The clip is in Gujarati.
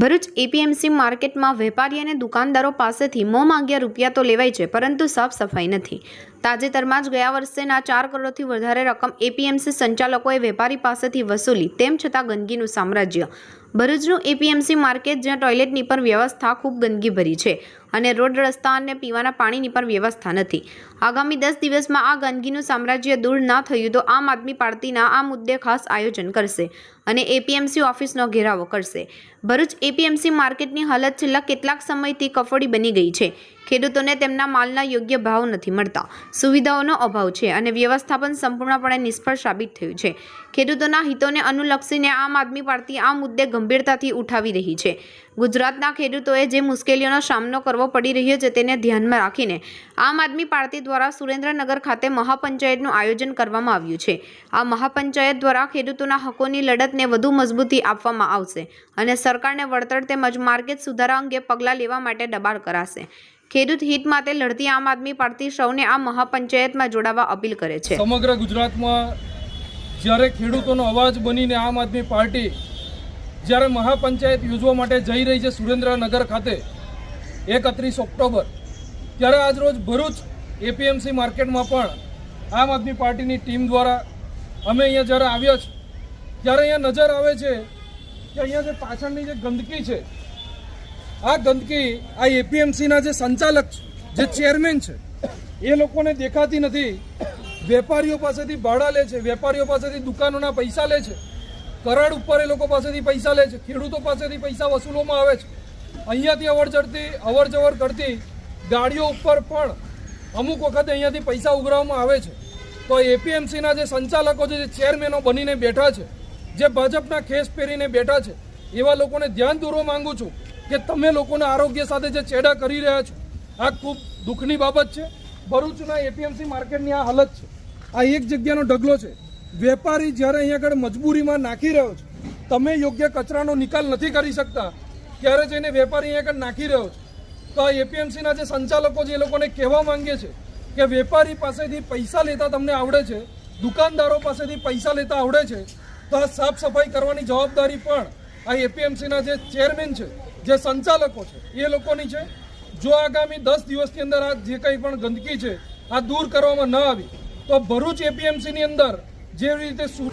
ભરૂચ એપીએમસી માર્કેટમાં વેપારી અને દુકાનદારો પાસેથી મોં માંગ્યા રૂપિયા તો લેવાય છે, પરંતુ સાફ સફાઈ નથી. તાજેતરમાં જ ગયા વર્ષેના ચાર કરોડથી વધારે રકમ એપીએમસી સંચાલકોએ વેપારી પાસેથી વસૂલી, તેમ છતાં ગંદકીનું સામ્રાજ્ય. ભરૂચનું એપીએમસી માર્કેટ, જ્યાં ટોયલેટની પણ વ્યવસ્થા ખૂબ ગંદકી ભરી છે અને રોડ રસ્તા અને પીવાના પાણીની પણ વ્યવસ્થા નથી. આગામી દસ દિવસમાં આ ગંદકીનું સામ્રાજ્ય દૂર ના થયું તો આમ આદમી પાર્ટીના આ મુદ્દે ખાસ આયોજન કરશે અને એપીએમસી ઓફિસનો ઘેરાવો કરશે. ભરૂચ એપીએમસી માર્કેટની હાલત છેલ્લા કેટલાક સમયથી કફોડી બની ગઈ છે. ખેડૂતોને તેમના માલના યોગ્ય ભાવ નથી મળતા. સુવિધાઓનો અભાવ છે અને વ્યવસ્થાપન સંપૂર્ણપણે નિષ્ફળ સાબિત થયું છે. ખેડૂતોના હિતોને અનુલક્ષીને આમ આદમી પાર્ટી આ મુદ્દે ગંભીરતાથી ઉઠાવી રહી છે. ગુજરાતના ખેડૂતોએ જે મુશ્કેલીઓનો સામનો કરવો પડી રહ્યો છે તેને ધ્યાનમાં રાખીને આમ આદમી પાર્ટી દ્વારા સુરેન્દ્રનગર ખાતે મહાપંચાયતનું આયોજન કરવામાં આવ્યું છે. આ મહાપંચાયત દ્વારા ખેડૂતોના હકોની લડતને વધુ મજબૂતી આપવામાં આવશે અને સરકારને વળતર તેમજ માર્કેટ સુધારા અંગે પગલાં લેવા માટે દબાણ કરાશે. ખેડૂત હિત માટે લડતી આમ આદમી પાર્ટી સૌને આ મહાપંચાયતમાં જોડાવા અપીલ કરે છે. સમગ્ર ગુજરાતમાં જ્યારે ખેડૂતોનો અવાજ બનીને આમ આદમી પાર્ટી જ્યારે મહાપંચાયત યોજવા માટે જઈ રહી છે સુરેન્દ્રનગર ખાતે એકત્રીસ ઓક્ટોબર, ત્યારે આજરોજ ભરૂચ એપીએમસી માર્કેટમાં પણ આમ આદમી પાર્ટીની ટીમ દ્વારા અમે અહીંયા જ્યારે આવ્યા છીએ, ત્યારે અહીંયા નજર આવે છે કે અહીંયા જે પાછળની જે ગંદકી છે આ ગંદકી, આ એપીએમસીના જે સંચાલક જે ચેરમેન છે, એ લોકોને દેખાતી નથી. વેપારીઓ પાસેથી ભાડા લે છે, વેપારીઓ પાસેથી દુકાનોના પૈસા લે છે, કરાડ ઉપર એ લોકો પાસેથી પૈસા લે છે, ખેડૂતો પાસેથી પૈસા વસૂલવામાં આવે છે. અહીંયાથી અવર ચડતી, અવર જવર કરતી ગાડીઓ ઉપર પણ અમુક વખતે અહીંયાથી પૈસા ઉઘરાવવામાં આવે છે. તો એપીએમસીના જે સંચાલકો છે, જે ચેરમેનો બનીને બેઠા છે, જે ભાજપના ખેસ પહેરીને બેઠા છે, એવા લોકોને ધ્યાન દોરવા માંગુ છું. કે તમે લોકોના આરોગ્ય સાથે જે ચેડા કરી રહ્યા છો, આ ખૂબ દુઃખની બાબત છે. ભરૂચના એપીએમસી માર્કેટની આ હાલત છે. આ એક જગ્યાનો ઢગલો છે. વેપારી જ્યારે અહીંયા આગળ મજબૂરીમાં નાખી રહ્યો છે, તમે યોગ્ય કચરાનો નિકાલ નથી કરી શકતા, ત્યારે જઈને વેપારી અહીંયા આગળ નાખી રહ્યો છે. તો આ એપીએમસીના જે સંચાલકો છે, એ લોકોને કહેવા માંગે છે કે વેપારી પાસેથી પૈસા લેતા તમને આવડે છે, દુકાનદારો પાસેથી પૈસા લેતા આવડે છે, તો આ સાફ સફાઈ કરવાની જવાબદારી પણ આ એપીએમસીના જે ચેરમેન છે જે સંચાલકો છે, એ લોકોની છે. જો આગામી દસ દિવસની અંદર આ જે કંઈ પણ ગંદકી છે, આ દૂર કરવામાં ન આવી, તો ભરૂચ એપીએમસીની અંદર જે રીતે સુ